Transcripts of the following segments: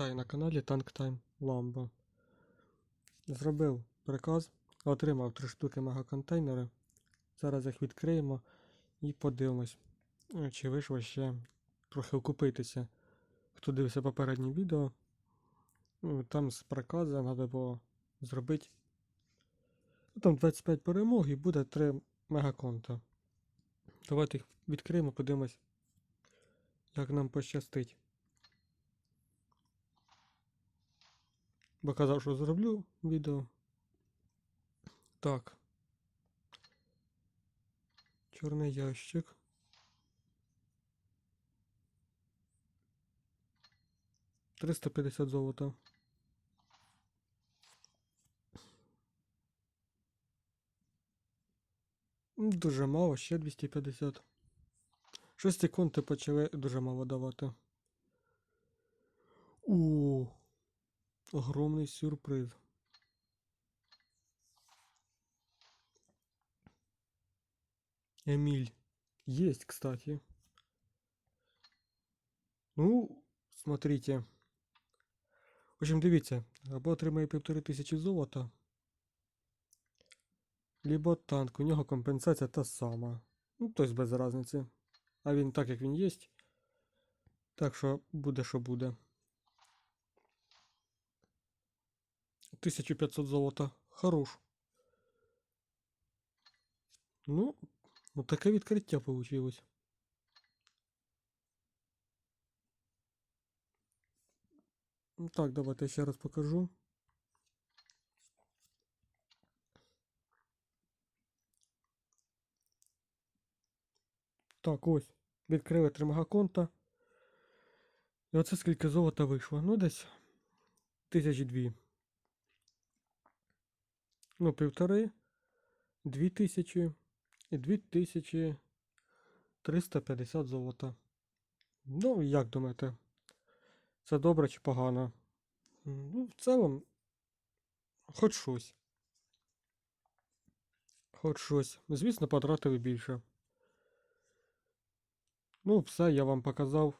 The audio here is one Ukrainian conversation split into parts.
Вітаю на каналі Tank Time Lambo. Зробив приказ, отримав 3 штуки мегаконтейнери. Зараз їх відкриємо і подивимось, чи вийшло ще трохи окупитися. Хто дивився попереднє відео, ну, там з приказу треба було зробити. Там 25 перемог і буде 3 мегаконта. Давайте їх відкриємо, подивимось, як нам пощастить. Бо казав, що зроблю відео. Так. Чорний ящик. Триста п'ятдесят золота. Дуже мало, ще 250. Щось ці конти почали дуже мало давати. О, огромний сюрприз. Эмиль. Есть, кстати. Ну, смотрите. В общем, дивіться, або отримає півтори тисячі золота. Либо танк, у нього компенсація та сама. Ну, тобто без різниці. А він так, як він є. Так що буде, що буде. 1500 золота. Хорош. Ну, ну таке відкриття получилось. Так, давайте ще раз покажу. Так, ось. Відкрили три мегаконта. І оце скільки золота вийшло. Ну, десь тисячі дві. Ну, півтори, дві тисячі і дві тисячі 350 золота. Ну, як думаєте, це добре чи погано? Ну, в цілому, хоч щось. Хоч щось. Звісно, потратили більше. Ну, все, я вам показав,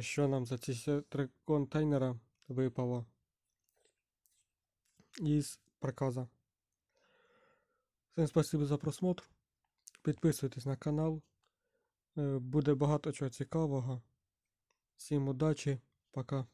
що нам за ці три контейнера випало із приказа. Всім спасибо за просмотр. Підписуйтесь на канал. Е, Буде багато чого цікавого. Всім удачі. Пока.